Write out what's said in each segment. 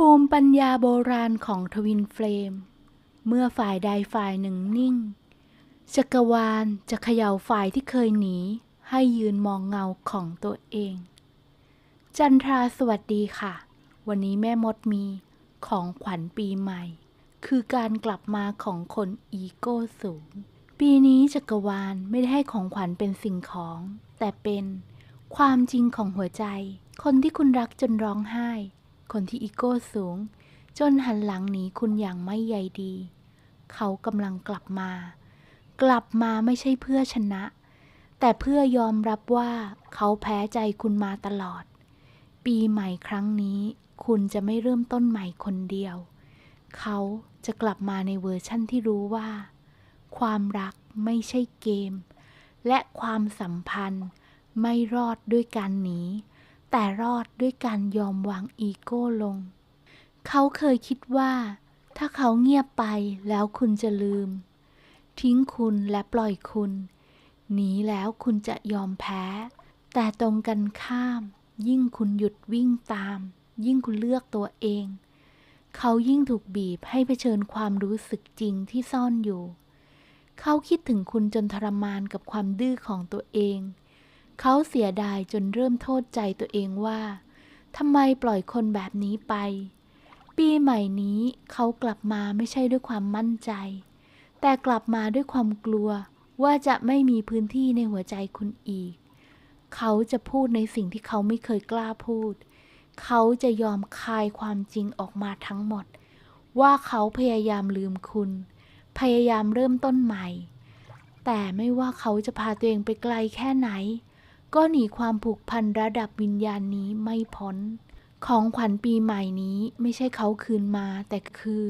ภูมิปัญญาโบราณของทวินเฟลมเมื่อฝ่ายใดฝ่ายหนึ่งนิ่ง จักรวาลจะเขย่าฝ่ายที่เคยหนี ให้ยืนมองเงาของตัวเอง จันทราสวัสดีค่ะ วันนี้แม่มดมีของขวัญปีใหม่ คือการกลับมาของคนอีโก้สูง ปีนี้จักรวาลไม่ได้ให้ของขวัญเป็นสิ่งของ แต่เป็นความจริงของหัวใจ คนที่คุณรักจนร้องไห้ คนที่อีโก้สูง จนหันหลังหนีคุณอย่างไม่ใยดี เขากำลังกลับมา กลับมาไม่ใช่เพื่อชนะ แต่เพื่อยอมรับว่าเขาแพ้ใจคุณมาตลอด ปีใหม่ครั้งนี้ คุณจะไม่เริ่มต้นใหม่คนเดียว เขาจะกลับมาในเวอร์ชั่นที่รู้ว่า ความรักไม่ใช่เกม และความสัมพันธ์ไม่รอดด้วยการหนี แต่รอดด้วยการยอมวางอีโก้ลง เขาเคยคิดว่า ถ้าเขาเงียบไปแล้วคุณจะลืม ทิ้งคุณและปล่อยคุณ หนีแล้วคุณจะยอมแพ้ แต่ตรงกันข้าม ยิ่งคุณหยุดวิ่งตาม ยิ่งคุณเลือกตัวเอง เขายิ่งถูกบีบให้เผชิญความรู้สึกจริงที่ซ่อนอยู่ เขาคิดถึงคุณจนทรมานกับความดื้อของตัวเองเเขาเสียดายจนเริ่มโทษใจตัวเองว่าทำไมปล่อยคนแบบนี้ไป ปีใหม่นี้เขากลับมาไม่ใช่ด้วยความมั่นใจ แต่กลับมาด้วยความกลัวว่าจะไม่มีพื้นที่ในหัวใจคุณอีก เขาจะพูดในสิ่งที่เขาไม่เคยกล้าพูด เขาจะยอมคายความจริงออกมาทั้งหมด ว่าเขาพยายามลืมคุณ พยายามเริ่มต้นใหม่ แต่ไม่ว่าเขาจะพาตัวเองไปไกลแค่ไหน ก็หนีความผูกพันระดับวิญญาณนี้ไม่พ้น ของขวัญปีใหม่นี้ไม่ใช่เขาคืนมา แต่คือ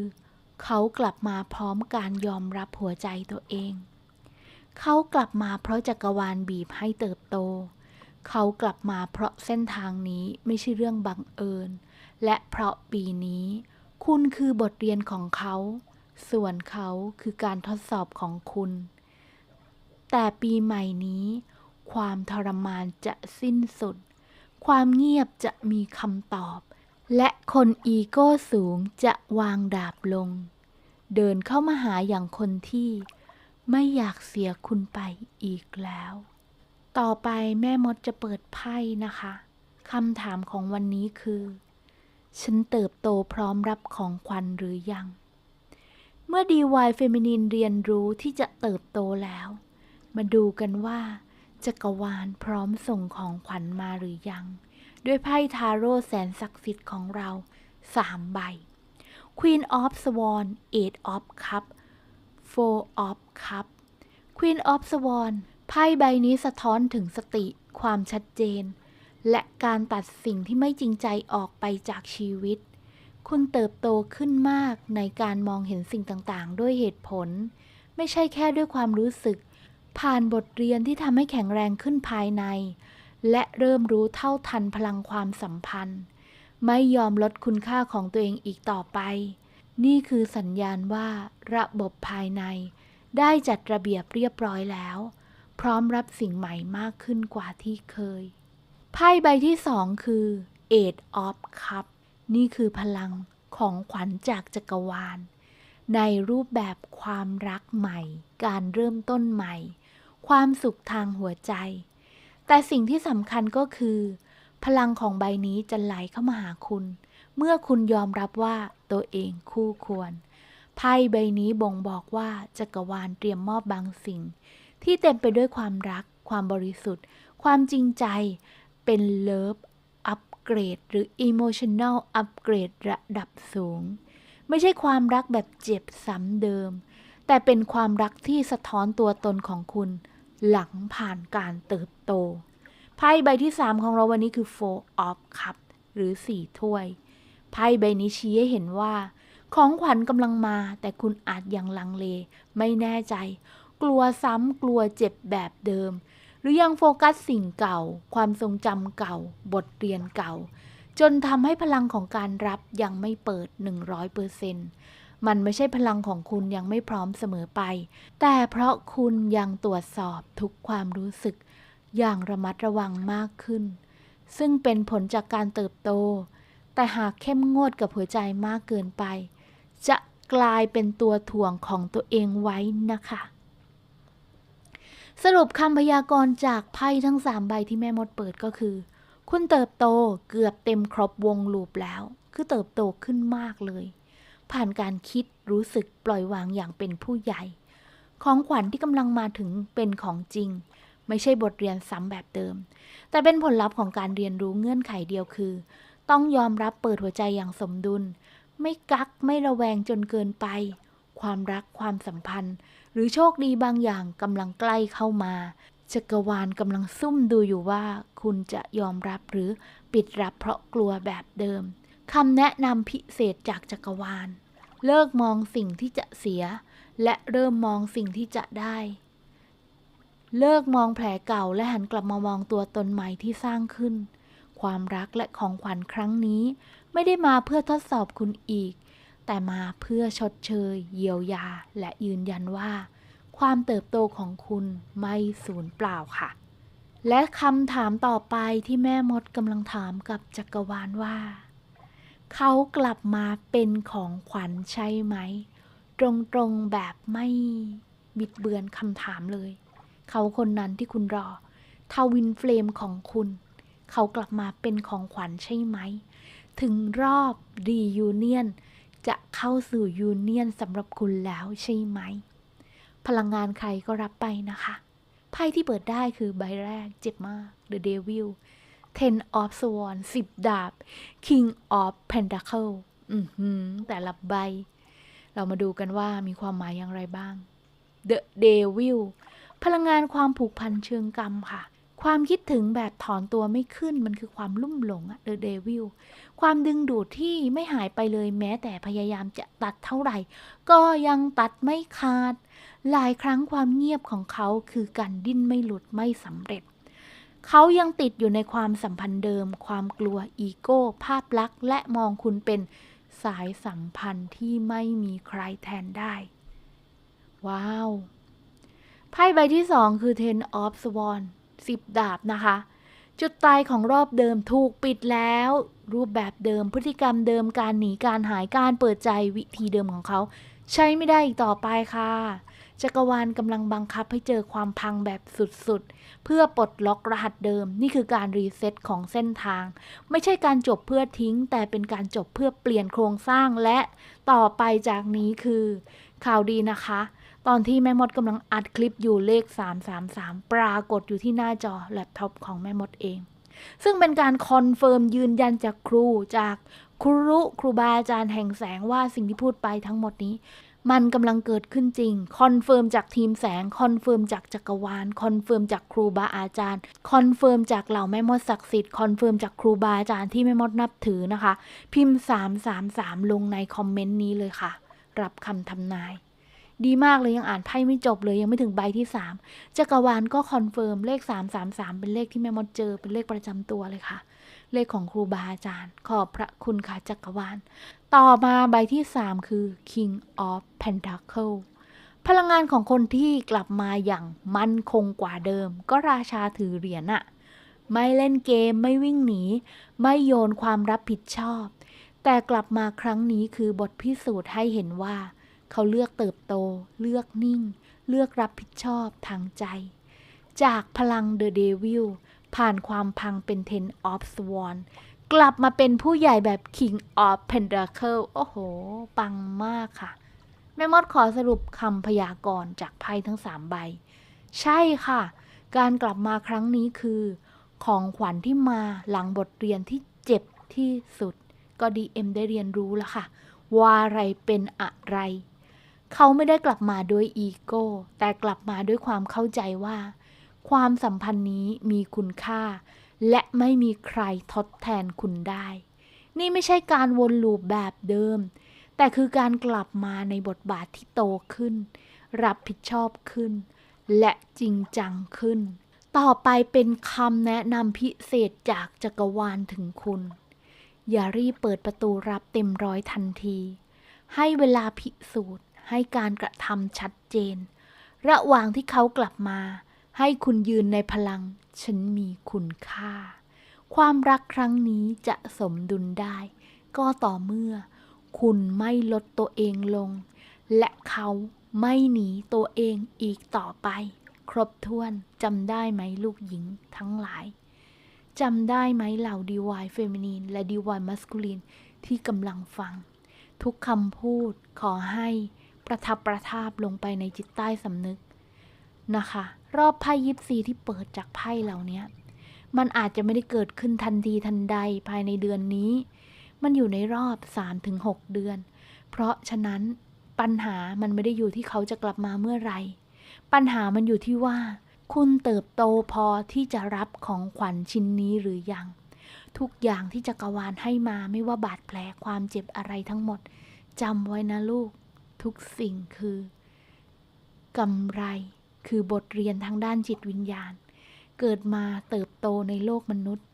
เขากลับมาพร้อมการยอมรับหัวใจตัวเอง เขากลับมาเพราะจักรวาลบีบให้เติบโต เขากลับมาเพราะเส้นทางนี้ไม่ใช่เรื่องบังเอิญ และเพราะปีนี้ คุณคือบทเรียนของเขา ส่วนเขาคือการทดสอบของคุณ แต่ปีใหม่นี้ ความทรมานจะสิ้นสุด ความเงียบจะมีคำตอบ และคนอีโก้สูงจะวางดาบลง เดินเข้ามาหาอย่างคนที่ ไม่อยากเสียคุณไปอีกแล้ว ต่อไปแม่มดจะเปิดไพ่นะคะคำถามของวันนี้คือ ฉันเติบโตพร้อมรับของขวัญหรือยัง เมื่อดีวายเฟมินินเรียนรู้ที่จะเติบโตแล้ว มาดูกันว่า จักรวาลพร้อมส่งของขวัญมาหรือยัง ด้วยไพ่ทาโร่แสนศักดิ์สิทธิ์ของเราสามใบ Queen of Swan Eight of Cup Four of Cup Queen of Swan ไพ่ใบนี้สะท้อนถึงสติ ความชัดเจน และการตัดสิ่งที่ไม่จริงใจออกไปจากชีวิต คุณเติบโตขึ้นมากในการมองเห็นสิ่งต่างๆ ด้วยเหตุผล ไม่ใช่แค่ด้วยความรู้สึก ผ่านบทเรียนที่ทำให้แข็งแรงขึ้นภายใน และเริ่มรู้เท่าทันพลังความสัมพันธ์ ไม่ยอมลดคุณค่าของตัวเองอีกต่อไป นี่คือสัญญาณว่าระบบภายใน ได้จัดระเบียบเรียบร้อยแล้ว พร้อมรับสิ่งใหม่มากขึ้นกว่าที่เคย ไพ่ใบที่สองคือ Eight of Cup นี่คือพลังของขวัญจากจักรวาล ในรูปแบบความรักใหม่ การเริ่มต้นใหม่ ความสุขทางหัวใจ แต่สิ่งที่สำคัญก็คือ พลังของใบนี้จะไหลเข้ามาหาคุณ เมื่อคุณยอมรับว่าตัวเองคู่ควร ไพ่ใบนี้บ่งบอกว่าจักรวาลเตรียมมอบบางสิ่ง ที่เต็มไปด้วยความรัก ความบริสุทธิ์ ความจริงใจ เป็นเลิฟอัปเกรดหรือ emotional อัปเกรดระดับสูง ไม่ใช่ความรักแบบเจ็บซ้ำเดิม แต่เป็นความรักที่สะท้อนตัวตนของคุณ หลังผ่านการเติบโต ไพ่ใบที่ 3 ของเราวันนี้คือ four of cup หรือ 4 ถ้วย ไพ่ใบนี้ชี้ให้เห็นว่า ของขวัญกำลังมา แต่คุณอาจยังลังเล ไม่แน่ใจ กลัวซ้ำกลัวเจ็บแบบเดิม หรือยังโฟกัสสิ่งเก่า ความทรงจำเก่า บทเรียนเก่า จนทำให้พลังของการรับยังไม่เปิด 100% มันไม่ใช่พลังของคุณยังไม่พร้อมเสมอไป แต่เพราะคุณยังตรวจสอบทุกความรู้สึก อย่างระมัดระวังมากขึ้น ซึ่งเป็นผลจากการเติบโต แต่หากเข้มงวดกับหัวใจมากเกินไป จะกลายเป็นตัวถ่วงของตัวเองไว้นะคะ สรุปคำพยากรณ์จากไพ่ทั้งสามใบที่แม่มดเปิดก็คือ คุณเติบโตเกือบเต็มครบวงลูปแล้ว คือเติบโตขึ้นมากเลย ผ่านการคิดรู้สึกปล่อยวางอย่างเป็นผู้ใหญ่ ของขวัญที่กำลังมาถึงเป็นของจริง ไม่ใช่บทเรียนซ้ำแบบเดิม แต่เป็นผลลัพธ์ของการเรียนรู้เงื่อนไขเดียวคือ ต้องยอมรับเปิดหัวใจอย่างสมดุล ไม่กักไม่ระแวงจนเกินไป ความรักความสัมพันธ์ หรือโชคดีบางอย่างกำลังใกล้เข้ามาจักรวาลกำลังซุ่มดูอยู่ว่า คุณจะยอมรับหรือปิดรับเพราะกลัวแบบเดิม คำแนะนำพิเศษจากจักรวาล เลิกมองสิ่งที่จะเสีย และเริ่มมองสิ่งที่จะได้ เลิกมองแผลเก่าและหันกลับมามองตัวตนใหม่ที่สร้างขึ้น ความรักและของขวัญครั้งนี้ ไม่ได้มาเพื่อทดสอบคุณอีก แต่มาเพื่อชดเชย เยียวยา และยืนยันว่า ความเติบโตของคุณไม่สูญเปล่าค่ะ และคำถามต่อไปที่แม่มดกำลังถามกับจักรวาลว่า เขากลับมาเป็นของขวัญใช่ไหม ตรงๆแบบไม่บิดเบือนคำถามเลย เขาคนนั้นที่คุณรอทวินเฟลมของคุณ เขากลับมาเป็นของขวัญใช่ไหม ถึงรอบรียูเนียนจะเข้าสู่ยูเนียนสำหรับคุณแล้วใช่ไหม พลังงานใครก็รับไปนะคะ ไพ่ที่เปิดได้คือใบแรกเจ็บมาก The Devil Ten of Swords สิบดาบ King of Pentacle อือหือแต่ละใบ เรามาดูกันว่ามีความหมายอย่างไรบ้าง The Devil พลังงานความผูกพันเชิงกรรมค่ะ ความคิดถึงแบบถอนตัวไม่ขึ้นมันคือความลุ่มหลงอะ The Devil ความดึงดูดที่ไม่หายไปเลยแม้แต่พยายามจะตัดเท่าไหร่ ก็ยังตัดไม่ขาด หลายครั้งความเงียบของเขาคือการดิ้นไม่หลุดไม่สำเร็จ เขายังติดอยู่ในความสัมพันธ์เดิม ความกลัวอีโก้ ภาพลักษณ์ และมองคุณเป็นสายสัมพันธ์ที่ไม่มีใครแทนได้ ว้าว ไพ่ใบที่สองคือ Ten of Swan สิบดาบนะคะ จุดตายของรอบเดิมถูกปิดแล้ว รูปแบบเดิมพฤติกรรมเดิมการหนีการหายการเปิดใจวิธีเดิมของเขา ใช้ไม่ได้อีกต่อไปค่ะ จักรวาลกำลังบังคับให้เจอความพังแบบสุดๆ เพื่อปลดล็อกรหัสเดิม นี่คือการรีเซ็ตของเส้นทาง ไม่ใช่การจบเพื่อทิ้ง แต่เป็นการจบเพื่อเปลี่ยนโครงสร้างและต่อไปจากนี้คือ ข่าวดีนะคะ ตอนที่แม่มดกำลังอัดคลิปอยู่เลข 333 ปรากฏอยู่ที่หน้าจอแล็ปท็อปของแม่มดเอง ซึ่งเป็นการคอนเฟิร์มยืนยันจากครูจากครูครูบาอาจารย์แห่งแสงว่าสิ่งที่พูดไปทั้งหมดนี้ มันกำลังเกิดขึ้นจริง คอนเฟิร์มจากทีมแสง คอนเฟิร์มจากจักรวาล คอนเฟิร์มจากครูบาอาจารย์ คอนเฟิร์มจากเหล่าแม่มดศักดิ์สิทธิ์ คอนเฟิร์มจากครูบาอาจารย์ที่แม่มดนับถือนะคะ พิมพ์ 333 ลงในคอมเมนต์นี้เลยค่ะ รับคำทำนาย ดีมากเลยยังอ่านไพ่ไม่จบเลยยังไม่ถึงใบที่ 3จักรวาลก็คอนเฟิร์มเลข 333 เป็นเลขที่แม่มดเจอเป็นเลขประจำตัวเลยค่ะ เลขของครูบาอาจารย์ ขอบพระคุณค่ะจักรวาล ต่อมาใบที่ 3 คือ King of Pentacle พลังงานของคนที่กลับมาอย่างมั่นคงกว่าเดิม ก็ราชาถือเหรียญอะไม่เล่นเกมไม่วิ่งหนี ไม่โยนความรับผิดชอบ แต่กลับมาครั้งนี้คือบทพิสูจน์ให้เห็นว่า เขาเลือกเติบโต เลือกนิ่ง เลือกรับผิดชอบทางใจ จากพลัง The Devil ผ่านความพังเป็น Ten of Swan กลับมาเป็นผู้ใหญ่แบบ King of Pentacle โอ้โห ปังมากค่ะ แม่มดขอสรุปคำพยากรณ์จากไพ่ทั้งสามใบ ใช่ค่ะ การกลับมาครั้งนี้คือ ของขวัญที่มาหลังบทเรียนที่เจ็บที่สุด ก็ดีเอ็มได้เรียนรู้แล้วค่ะ ว่าอะไรเป็นอะไร เขาไม่ได้กลับมาด้วยอีโก้ แต่กลับมาด้วยความเข้าใจว่า ความสัมพันธ์นี้มีคุณค่า และไม่มีใครทดแทนคุณได้ นี่ไม่ใช่การวนลูปแบบเดิม แต่คือการกลับมาในบทบาทที่โตขึ้น รับผิดชอบขึ้น และจริงจังขึ้น ต่อไปเป็นคำแนะนำพิเศษจากจักรวาลถึงคุณ อย่ารีบเปิดประตูรับเต็มร้อยทันที ให้เวลาพิสูจน์ให้การกระทำชัดเจน ระหว่างที่เขากลับมา ให้คุณยืนในพลัง ฉันมีคุณค่า ความรักครั้งนี้จะสมดุลได้ ก็ต่อเมื่อ คุณไม่ลดตัวเองลง และเขาไม่หนีตัวเองอีกต่อไป ครบถ้วนจำได้ไหมลูกหญิงทั้งหลายจำได้ไหมเหล่าดีวายเฟมินีนและดีวายมัสคูลินที่กำลังฟัง ทุกคำพูดขอให้ประทับประทาบลงไปในจิตใต้สำนึกนะคะ รอบไพ่ยิปซีที่เปิดจากไพ่เหล่านี้มันอาจจะไม่ได้เกิดขึ้นทันทีทันใดภายในเดือนนี้ มันอยู่ในรอบ 3-6 เดือน เพราะฉะนั้นปัญหามันไม่ได้อยู่ที่เขาจะกลับมาเมื่อไหร่ ปัญหามันอยู่ที่ว่า คุณเติบโตพอที่จะรับของขวัญชิ้นนี้หรือยัง ทุกอย่างที่จักรวาลให้มาไม่ว่าบาดแผลความเจ็บอะไรทั้งหมดจำไว้นะลูก ทุกสิ่งคือกำไร คือบทเรียนทางด้านจิตวิญญาณ เกิดมาเติบโตในโลกมนุษย์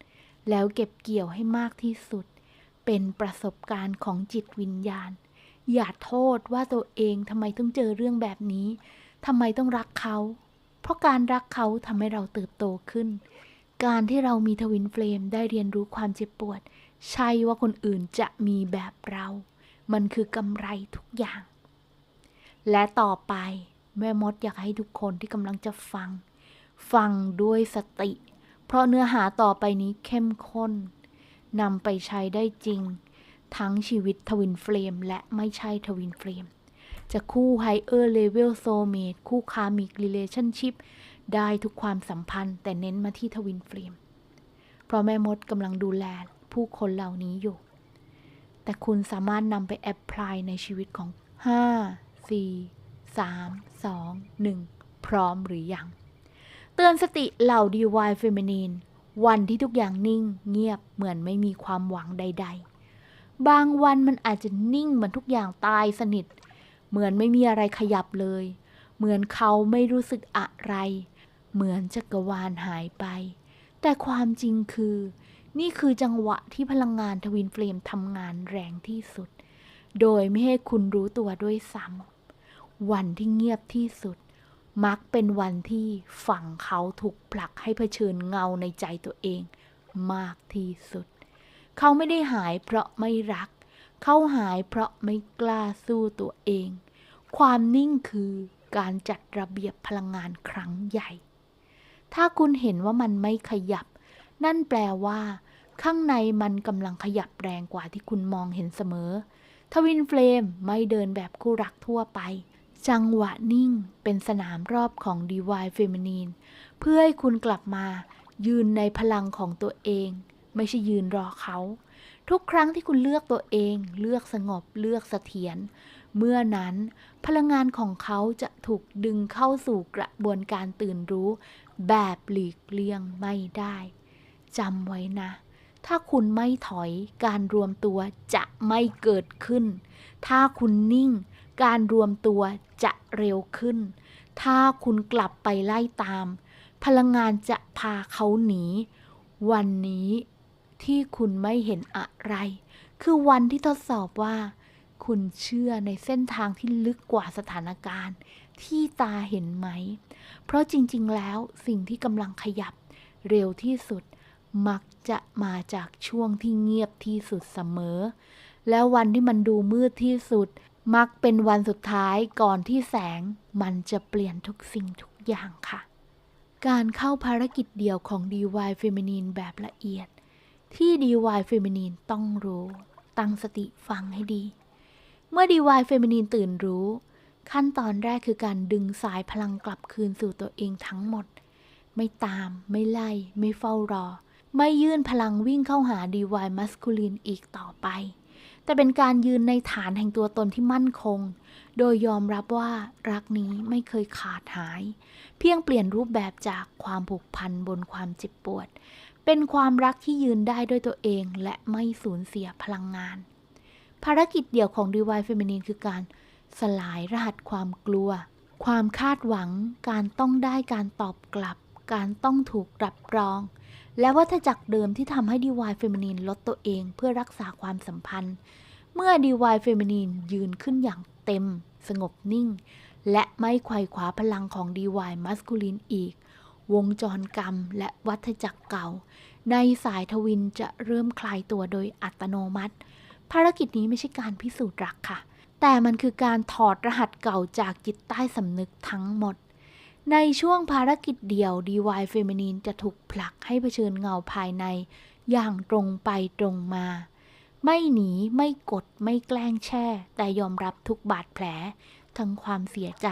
แล้วเก็บเกี่ยวให้มากที่สุด เป็นประสบการณ์ของจิตวิญญาณ อย่าโทษว่าตัวเองทำไมต้องเจอเรื่องแบบนี้ทำไมต้องรักเขา เพราะการรักเขาทำให้เราเติบโตขึ้น การที่เรามีทวินเฟลมได้เรียนรู้ความเจ็บปวด ใช่ว่าคนอื่นจะมีแบบเรา มันคือกำไรทุกอย่าง และต่อไป แม่มดอยากให้ทุกคนที่กำลังจะฟัง ฟังด้วยสติ เพราะเนื้อหาต่อไปนี้เข้มข้นนำไปใช้ได้จริง ทั้งชีวิตทวินเฟลมและไม่ใช่ทวินเฟลมจะคู่ไฮเออร์เลเวลโซเมดคู่คามิกรีเลชั่นชิพได้ทุกความสัมพันธ์ แต่เน้นมาที่ทวินเฟลมเพราะแม่มดกำลังดูแลผู้คนเหล่านี้อยู่ แต่คุณสามารถนำไปแอพพลายในชีวิตของ 5 4 3 2 1 พร้อมหรือยัง เตือนสติเหล่าดีวายเฟมินีนวันที่ทุกอย่างนิ่งเงียบเหมือนไม่มีความหวังใด ๆ บางวันมันอาจจะนิ่งเหมือนทุกอย่างตายสนิท เหมือนไม่มีอะไรขยับเลย เหมือนเขาไม่รู้สึกอะไร เหมือนจักรวาลหายไป แต่ความจริงคือ นี่คือจังหวะที่พลังงานทวินเฟลมทำงานแรงที่สุด โดยไม่ให้คุณรู้ตัวด้วยซ้ำ วันที่เงียบที่สุด มักเป็นวันที่ฝั่งเขาถูกผลักให้เผชิญเงาในใจตัวเองมากที่สุด เขาไม่ได้หายเพราะไม่รัก เขาหายเพราะไม่กล้าสู้ตัวเอง ความนิ่งคือการจัดระเบียบพลังงานครั้งใหญ่ ถ้าคุณเห็นว่ามันไม่ขยับ นั่นแปลว่า ข้างในมันกำลังขยับแรงกว่าที่คุณมองเห็นเสมอ ทวินเฟลมไม่เดินแบบคู่รักทั่วไป จังหวะนิ่งเป็นสนามรอบของดีวายเฟมินีนเพื่อให้คุณกลับมา ยืนในพลังของตัวเอง ไม่ใช่ยืนรอเขา ทุกครั้งที่คุณเลือกตัวเอง เลือกสงบเลือกเสถียรเมื่อนั้น พลังงานของเขาจะถูกดึงเข้าสู่กระบวนการตื่นรู้ แบบหลีกเลี่ยงไม่ได้จำไว้นะ ถ้าคุณไม่ถอยการรวมตัวจะไม่เกิดขึ้น ถ้าคุณนิ่ง การรวมตัวจะเร็วขึ้น ถ้าคุณกลับไปไล่ตาม พลังงานจะพาเขาหนี วันนี้ที่คุณไม่เห็นอะไร คือวันที่ทดสอบว่า คุณเชื่อในเส้นทางที่ลึกกว่าสถานการณ์ ที่ตาเห็นไหม เพราะจริง ๆ แล้วสิ่งที่กำลังขยับ เร็วที่สุดมักจะมาจากช่วงที่เงียบที่สุดเสมอ แล้ววันที่มันดูมืดที่สุด มักเป็นวันสุดท้ายก่อนที่แสงมันจะเปลี่ยนทุกสิ่งทุกอย่างค่ะ การเข้าภารกิจเดียวของ DY Feminine แบบละเอียด ที่ DY Feminine ต้องรู้ ตั้งสติฟังให้ดี เมื่อ DY Feminine ตื่นรู้ ขั้นตอนแรกคือการดึงสายพลังกลับคืนสู่ตัวเองทั้งหมด ไม่ตาม ไม่ไล่ ไม่เฝ้ารอ ไม่ยื่นพลังวิ่งเข้าหา DY Masculine อีกต่อไป แต่เป็นการยืนในฐานแห่งตัวตนที่มั่นคง โดยยอมรับว่ารักนี้ไม่เคยขาดหาย เพียงเปลี่ยนรูปแบบจากความผูกพันบนความเจ็บปวด เป็นความรักที่ยืนได้ด้วยตัวเองและไม่สูญเสียพลังงาน ภารกิจเดี่ยวของ DY Feminine คือการสลายรหัสความกลัว ความคาดหวัง การต้องได้การตอบกลับ การต้องถูกรับรอง และวัฏจักรเดิมที่ทำให้ DY Feminine ลดตัวเองเพื่อรักษาความสัมพันธ์ เมื่อ DY Feminine ยืนขึ้นอย่างเต็ม สงบนิ่ง และไม่ไขว่คว้าพลังของ DY Masculine อีก วงจรกรรมและวัฏจักรเก่า ในสายทวินจะเริ่มคลายตัวโดยอัตโนมัติ ภารกิจนี้ไม่ใช่การพิสูจน์รักค่ะ แต่มันคือการถอดรหัสเก่าจากจิตใต้สำนึกทั้งหมด ในช่วงภารกิจเดียว DY Feminine จะถูกผลักให้เผชิญเงาภายใน อย่างตรงไปตรงมา ไม่หนีไม่กดไม่แกล้งแช่ แต่ยอมรับทุกบาดแผล ทั้งความเสียใจ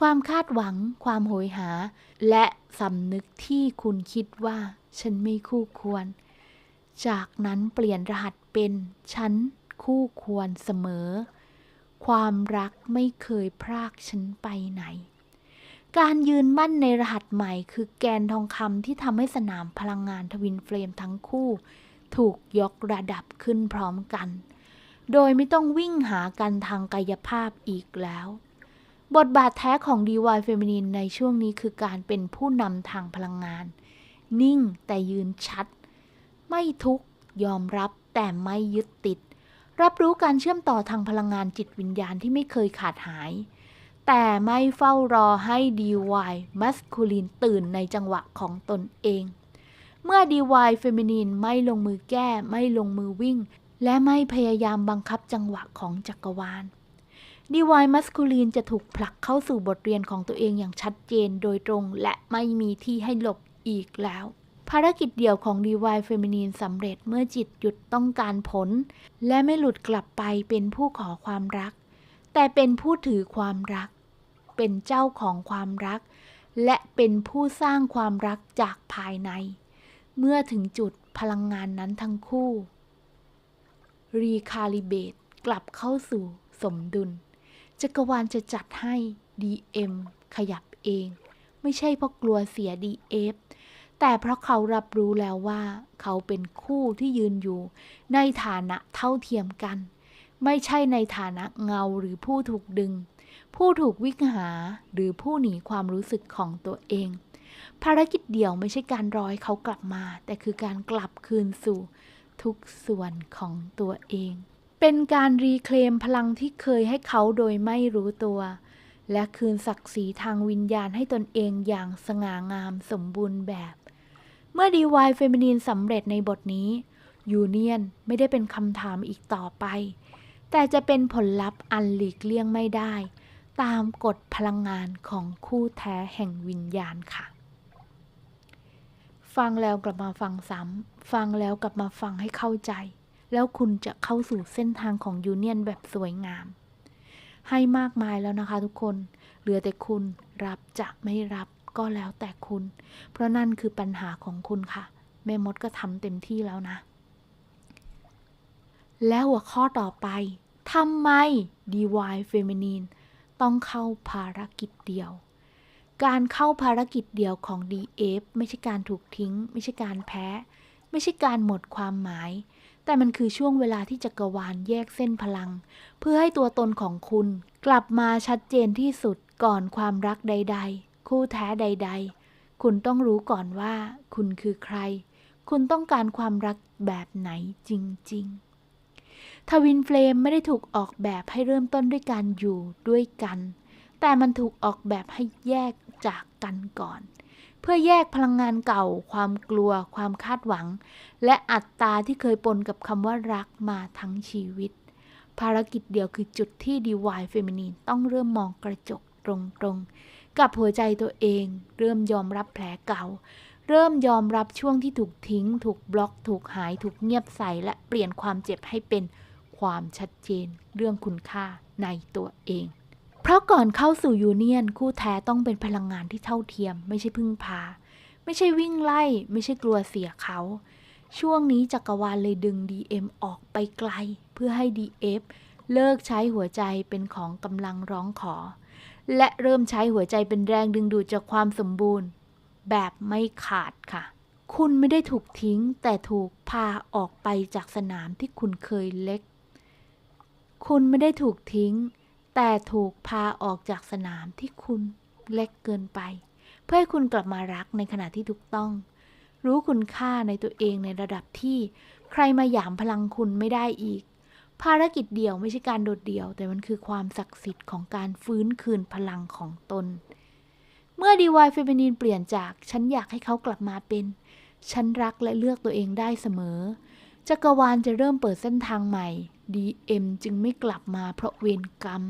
ความคาดหวัง ความโหยหา และสำนึกที่คุณคิดว่า ฉันไม่คู่ควร จากนั้นเปลี่ยนรหัสเป็นฉันคู่ควรเสมอ ความรักไม่เคยพรากฉันไปไหน การยืนมั่นในรหัสใหม่ คือแกนทองคำที่ทำให้สนามพลังงานทวินเฟลมทั้งคู่ ถูกยกระดับขึ้นพร้อมกัน โดยไม่ต้องวิ่งหากันทางกายภาพอีกแล้ว บทบาทแท้ของ DY Feminine ในช่วงนี้คือการเป็นผู้นำทางพลังงาน นิ่งแต่ยืนชัด ไม่ทุกยอมรับแต่ไม่ยึดติด รับรู้การเชื่อมต่อทางพลังงานจิตวิญญาณที่ไม่เคยขาดหาย แต่ไม่เฝ้ารอให้ DY Masculine ตื่นในจังหวะของตนเอง เมื่อ DY Feminine ไม่ลงมือแก้ ไม่ลงมือวิ่ง และไม่พยายามบังคับจังหวะของจักรวาล DY Masculine จะถูกผลักเข้าสู่บทเรียนของตัวเองอย่างชัดเจนโดยตรง และไม่มีที่ให้หลบอีกแล้ว ภารกิจเดี่ยวของ DY Feminine สำเร็จเมื่อจิตหยุดต้องการผล และไม่หลุดกลับไปเป็นผู้ขอความรัก แต่เป็นผู้ถือความรัก เป็นเจ้าของความรัก และเป็นผู้สร้างความรักจากภายใน เมื่อถึงจุดพลังงานนั้นทั้งคู่รีคาลิเบตกลับเข้าสู่สมดุล จักรวาลจะจัดให้ DM ขยับเอง ไม่ใช่เพราะกลัวเสีย DF แต่เพราะเขารับรู้แล้วว่า เขาเป็นคู่ที่ยืนอยู่ ในฐานะเท่าเทียมกัน ไม่ใช่ในฐานะเงาหรือผู้ถูกดึง ผู้ถูกวิ่งหาหรือผู้หนีความรู้สึกของตัวเอง ภารกิจเดี่ยวไม่ใช่การรอให้เขากลับมา แต่คือการกลับคืนสู่ทุกส่วนของตัวเอง เป็นการรีเคลมพลังที่เคยให้เขาโดยไม่รู้ตัว และคืนศักดิ์ศรีทางวิญญาณให้ตนเองอย่างสง่างามสมบูรณ์แบบ เมื่อ DY Feminine สำเร็จในบทนี้ยูเนียนไม่ได้เป็นคำถามอีกต่อไป แต่จะเป็นผลลัพธ์อันหลีกเลี่ยงไม่ได้ ตามกฎพลังงานของคู่แท้แห่งวิญญาณค่ะ ฟังแล้วกลับมาฟังซ้ำฟังแล้วกลับมาฟังให้เข้าใจ แล้วคุณจะเข้าสู่เส้นทางของยูเนียนแบบสวยงาม ให้มากมายแล้วนะคะทุกคน เหลือแต่คุณรับจะไม่รับก็แล้วแต่คุณ เพราะนั่นคือปัญหาของคุณค่ะ แม่มดก็ทำเต็มที่แล้วนะ แล้วหัวข้อต่อไปทำไม DY Feminine ต้องเข้าภารกิจเดียว การเข้าภารกิจเดียวของ DF ไม่ใช่การถูกทิ้ง ไม่ใช่การแพ้ ไม่ใช่การหมดความหมาย แต่มันคือช่วงเวลาที่จักรวาลแยกเส้นพลัง เพื่อให้ตัวตนของคุณ กลับมาชัดเจนที่สุดก่อนความรักใด ๆ คู่แท้ใด ๆ คุณต้องรู้ก่อนว่า คุณคือใคร คุณต้องการความรักแบบไหนจริง ๆ ทวินเฟลมไม่ได้ถูกออกแบบให้เริ่มต้นด้วยการอยู่ด้วยกัน แต่มันถูกออกแบบให้แยกจากกันก่อน เพื่อแยกพลังงานเก่า ความกลัว ความคาดหวัง และอัตตาที่เคยปนกับคำว่ารักมาทั้งชีวิต ภารกิจเดียวคือจุดที่ DY Feminine ต้องเริ่มมองกระจกตรงๆ กับหัวใจตัวเอง เริ่มยอมรับแผลเก่าเริ่มยอมรับช่วงที่ถูกทิ้ง ถูกบล็อก ถูกหาย ถูกเงียบใส่และเปลี่ยนความเจ็บให้เป็น ความชัดเจนเรื่องคุณค่าในตัวเอง เพราะก่อนเข้าสู่ยูเนียน คู่แท้ต้องเป็นพลังงานที่เท่าเทียม ไม่ใช่พึ่งพา ไม่ใช่วิ่งไล่ ไม่ใช่กลัวเสียเขา ช่วงนี้จักรวาลเลยดึง DM ออกไปไกล เพื่อให้ DF เลิกใช้หัวใจเป็นของกำลังร้องขอ และเริ่มใช้หัวใจเป็นแรงดึงดูดจากความสมบูรณ์ แบบไม่ขาดค่ะคุณไม่ได้ถูกทิ้งแต่ถูกพาออกไปจากสนามที่คุณเคยเล็ก คุณไม่ได้ถูกทิ้ง แต่ถูกพาออกจากสนามที่คุณเล็กเกินไป เพื่อให้คุณกลับมารักในขณะที่ถูกต้อง รู้คุณค่าในตัวเองในระดับที่ ใครมาหยามพลังคุณไม่ได้อีก ภารกิจเดียวไม่ใช่การโดดเดี่ยว แต่มันคือความศักดิ์สิทธิ์ของการฟื้นคืนพลังของตน เมื่อดีวายเฟมินีนเปลี่ยนจาก ฉันอยากให้เขากลับมาเป็น ฉันรักและเลือกตัวเองได้เสมอ จักรวาลจะเริ่มเปิดเส้นทางใหม่ DM จึงไม่กลับมาเพราะเวรกรรม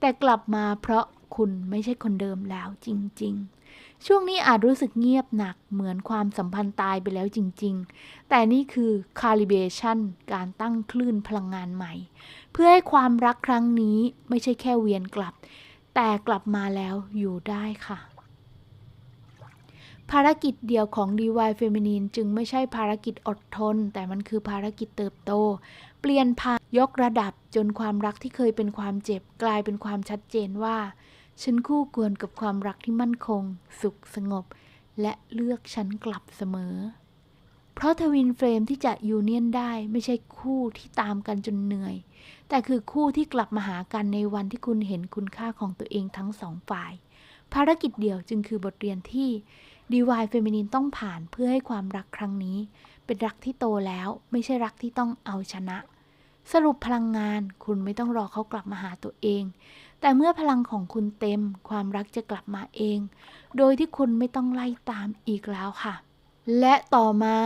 แต่กลับมาเพราะคุณไม่ใช่คนเดิมแล้วจริง ๆ ช่วงนี้อาจรู้สึกเงียบหนักเหมือนความสัมพันธ์ตายไปแล้วจริง ๆ แต่นี่คือ calibration การตั้งคลื่นพลังงานใหม่ เพื่อให้ความรักครั้งนี้ไม่ใช่แค่เวียนกลับ แต่กลับมาแล้วอยู่ได้ค่ะ ภารกิจเดียวของ DY Feminine จึงไม่ใช่ภารกิจอดทน แต่มันคือภารกิจเติบโต เปลี่ยนผ่านยกระดับจนความรักที่เคยเป็นความเจ็บ กลายเป็นความชัดเจนว่า ฉันคู่ควรกับความรักที่มั่นคง สุขสงบ และเลือกฉันกลับเสมอ เพราะทวินเฟรมที่จะยูเนียนได้ไม่ใช่คู่ที่ตามกันจนเหนื่อย แต่คือคู่ที่กลับมาหากันในวันที่คุณเห็นคุณค่าของตัวเองทั้งสองฝ่าย ภารกิจเดียวจึงคือบทเรียนที่ DY Feminine ต้องผ่านเพื่อให้ความรักครั้งนี้ เป็นรักที่โตแล้วไม่ใช่รักที่ต้องเอาชนะ สรุปพลังงานคุณไม่ต้องรอเขากลับมาหาตัวเอง แต่เมื่อพลังของคุณเต็ม ความรักจะกลับมาเอง โดยที่คุณไม่ต้องไล่ตามอีกแล้วค่ะ และต่อมา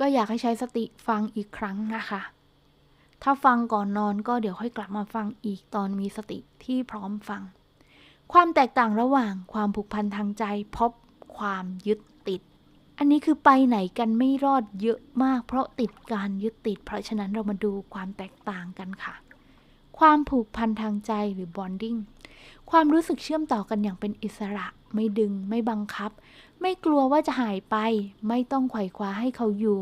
ก็อยากให้ใช้สติฟังอีกครั้งนะคะ ถ้าฟังก่อนนอนก็เดี๋ยวค่อยกลับมาฟังอีกตอนมีสติที่พร้อมฟัง ความแตกต่างระหว่างความผูกพันทางใจพบ ความยึดติด อันนี้คือไปไหนกันไม่รอดเยอะมาก เพราะติดการยึดติด เพราะฉะนั้นเรามาดูความแตกต่างกันค่ะ ความผูกพันทางใจหรือ bonding ความรู้สึกเชื่อมต่อกันอย่างเป็นอิสระ ไม่ดึง ไม่บังคับ ไม่กลัวว่าจะหายไป ไม่ต้องไขว่คว้าให้เขาอยู่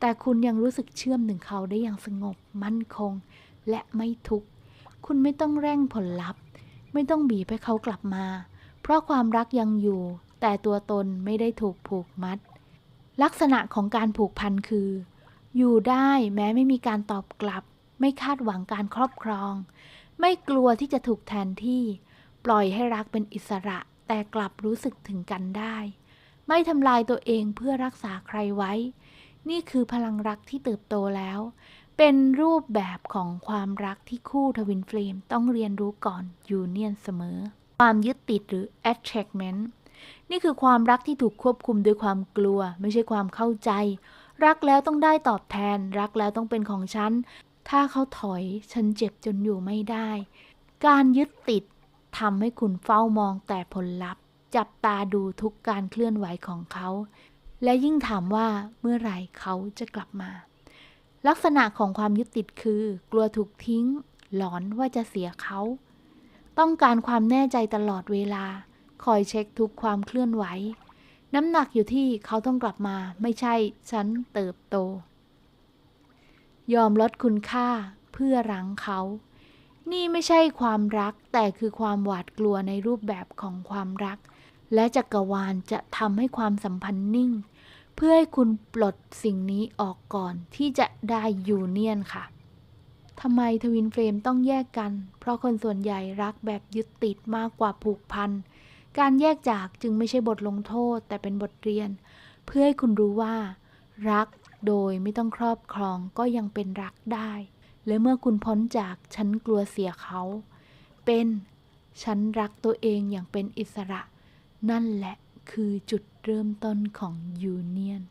แต่คุณยังรู้สึกเชื่อมถึงเขาได้อย่างสงบ มั่นคง และไม่ทุกข์ คุณไม่ต้องเร่งผลลัพธ์ ไม่ต้องบีบให้เขากลับมา เพราะความรักยังอยู่ แต่ตัวตนไม่ได้ถูกผูกมัด ลักษณะของการผูกพันคือ อยู่ได้แม้ไม่มีการตอบกลับ ไม่คาดหวังการครอบครอง ไม่กลัวที่จะถูกแทนที่ ปล่อยให้รักเป็นอิสระ แต่กลับรู้สึกถึงกันได้ ไม่ทำลายตัวเองเพื่อรักษาใครไว้ นี่คือพลังรักที่เติบโตแล้ว เป็นรูปแบบของความรักที่คู่ทวินเฟลมต้องเรียนรู้ก่อนอยู่เนียนเสมอความยึดติดหรือ attachment นี่คือความรักที่ถูกควบคุมด้วยความกลัว ไม่ใช่ความเข้าใจ รักแล้วต้องได้ตอบแทน รักแล้วต้องเป็นของฉัน ถ้าเขาถอยฉันเจ็บจนอยู่ไม่ได้ การยึดติดทำให้คุณเฝ้ามองแต่ผลลัพธ์ จับตาดูทุกการเคลื่อนไหวของเขา และยิ่งถามว่าเมื่อไหร่เขาจะกลับมา ลักษณะของความยึดติดคือ กลัวถูกทิ้ง หลอนว่าจะเสียเขา ต้องการความแน่ใจตลอดเวลา คอยเช็คทุกความเคลื่อนไหว น้ำหนักอยู่ที่เขาต้องกลับมา ไม่ใช่ฉันเติบโต ยอมลดคุณค่าเพื่อรั้งเขา นี่ไม่ใช่ความรักแต่คือความหวาดกลัวในรูปแบบของความรัก และจักรวาลจะทำให้ความสัมพันธ์นิ่ง เพื่อให้คุณปลดสิ่งนี้ออกก่อนที่จะได้ยูเนียนค่ะทำไมทวินเฟรมต้องแยกกัน เพราะคนส่วนใหญ่รักแบบยึดติดมากกว่าผูกพัน การแยกจากจึงไม่ใช่บทลงโทษแต่เป็นบทเรียน เพื่อให้คุณรู้ว่า รักโดยไม่ต้องครอบครองก็ยังเป็นรักได้ และเมื่อคุณพ้นจากฉันกลัวเสียเขา เป็นฉันรักตัวเองอย่างเป็นอิสระ นั่นแหละคือจุดเริ่มต้นของยูเนียน